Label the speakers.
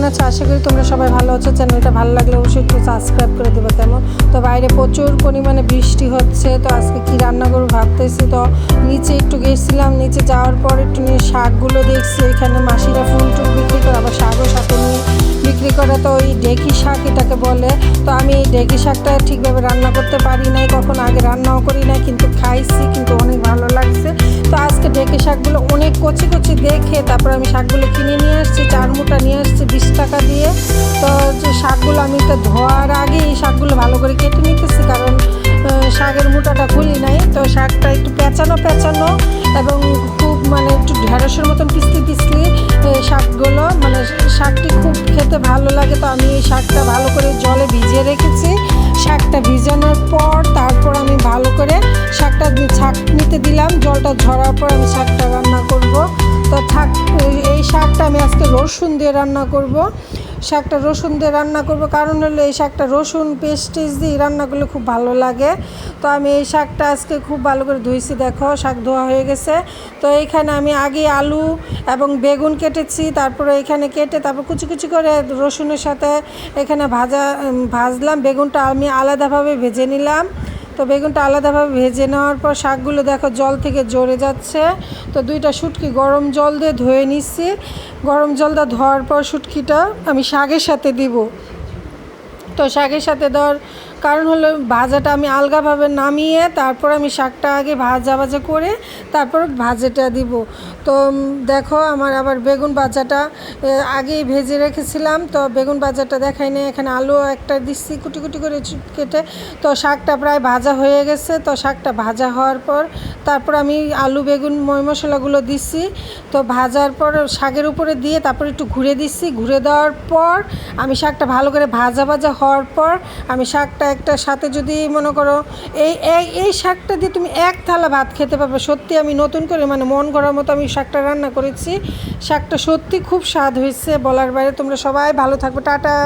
Speaker 1: কেমন আছে? আশা করি তোমরা সবাই ভালো আছো। চ্যানেলটা ভালো লাগলে অবশ্যই একটু সাবস্ক্রাইব করে দেবে কেমন তো বাইরে প্রচুর পরিমাণে বৃষ্টি হচ্ছে, তো আজকে কি রান্না করব ভাবতেছি তো নিচে একটু গেছিলাম, নিচে যাওয়ার পর একটু নিয়ে শাকগুলো দেখছি। এখানে মাসিরা ফুল টুল বিক্রি করে, আবার শাকও সাথে নিয়ে বিক্রি করে, তো ওই ঢেকি শাক এটাকে বলে। তো আমি এই শাকটা ঠিকভাবে রান্না করতে পারি নাই, কখন আগে রান্নাও করি নাই, কিন্তু খাইছি, কিন্তু অনেক ভালো লাগছে। তো শাকগুলো অনেক কচি কচি দেখে তারপর আমি শাকগুলো কিনে নিয়ে আসছি, চার মুটা নিয়ে আসছি বিশ টাকা দিয়ে। তো যে শাকগুলো আমি তো ধোয়ার আগে এই শাকগুলো ভালো করে কেটে নিতেছি, কারণ শাকের মুটাটা খুলি নাই, তো শাকটা একটু পেঁচানো পেঁচানো এবং খুব মানে একটু ঢেঁড়সের মতন পিসলি পিসলি শাকগুলো মানে শাকটি খুব খেতে ভালো লাগে, তো আমি এই শাকটা ভালো করে জলে ভিজিয়ে রেখেছি। শাকটা ভিজানোর পর দিলাম জলটা ঝরার পর আমি শাকটা রান্না করব। তো থাক, এই শাকটা আমি আজকে রসুন দিয়ে রান্না করব। শাকটা রসুন দিয়ে রান্না করব। কারণ হলো এই শাকটা রসুন পেস্ট দিয়ে রান্না করলে খুব ভালো লাগে। তো আমি এই শাকটা আজকে খুব ভালো করে ধুইছি, দেখো, শাক ধোয়া হয়ে গেছে। তো এইখানে আমি আগে আলু এবং বেগুন কেটেছি, তারপরে এখানে কেটে তারপর কুচি কুচি করে রসুনের সাথে এখানে ভাজা ভাজলাম। বেগুনটা আমি আলাদাভাবে ভেজে নিলাম। তো বেগুনটা আলাদাভাবে ভেজে নেওয়ার পর শাকগুলো দেখো জল থেকে জড়ে যাচ্ছে। তো দুইটা শুটকি গরম জল দিয়ে ধুয়ে নিচ্ছি। গরম জলটা ধোয়ার পর শুটকিটা আমি শাকের সাথে দিব। তো শাকের সাথে দেওয়ার কারণ হলো ভাজাটা আমি আলগাভাবে নামিয়ে তারপর আমি শাকটা আগে ভাজা ভাজা করে তারপর ভাজাটা দিব। তো দেখো আমার আবার বেগুন ভাজাটা আগেই ভেজে রেখেছিলাম, তো বেগুন ভাজাটা দেখাই নেই, এখানে আলু একটা দিচ্ছি কুটি কুটি করে কেটে। তো শাকটা প্রায় ভাজা হয়ে গেছে, তো শাকটা ভাজা হওয়ার পর তারপর আমি আলু, বেগুন ময় মশলাগুলো দিচ্ছি। তো ভাজার পর শাকের উপরে দিয়ে তারপর একটু ঘুরে দিচ্ছি। ঘুরে দেওয়ার পর আমি শাকটা ভালো করে ভাজা ভাজা হওয়ার পর আমি শাকটা একটা সাথে যদি মনে করো এই, এই- শাকটা দিয়ে তুমি এক থালা ভাত খেতে পারবে। সত্যি আমি নতুন করে মানে মন করার মতো আমি শাকটা রান্না করেছি। শাকটা সত্যি খুব স্বাদ হয়েছে বলার বাইরে। তোমরা সবাই ভালো থাকবে। টাটা।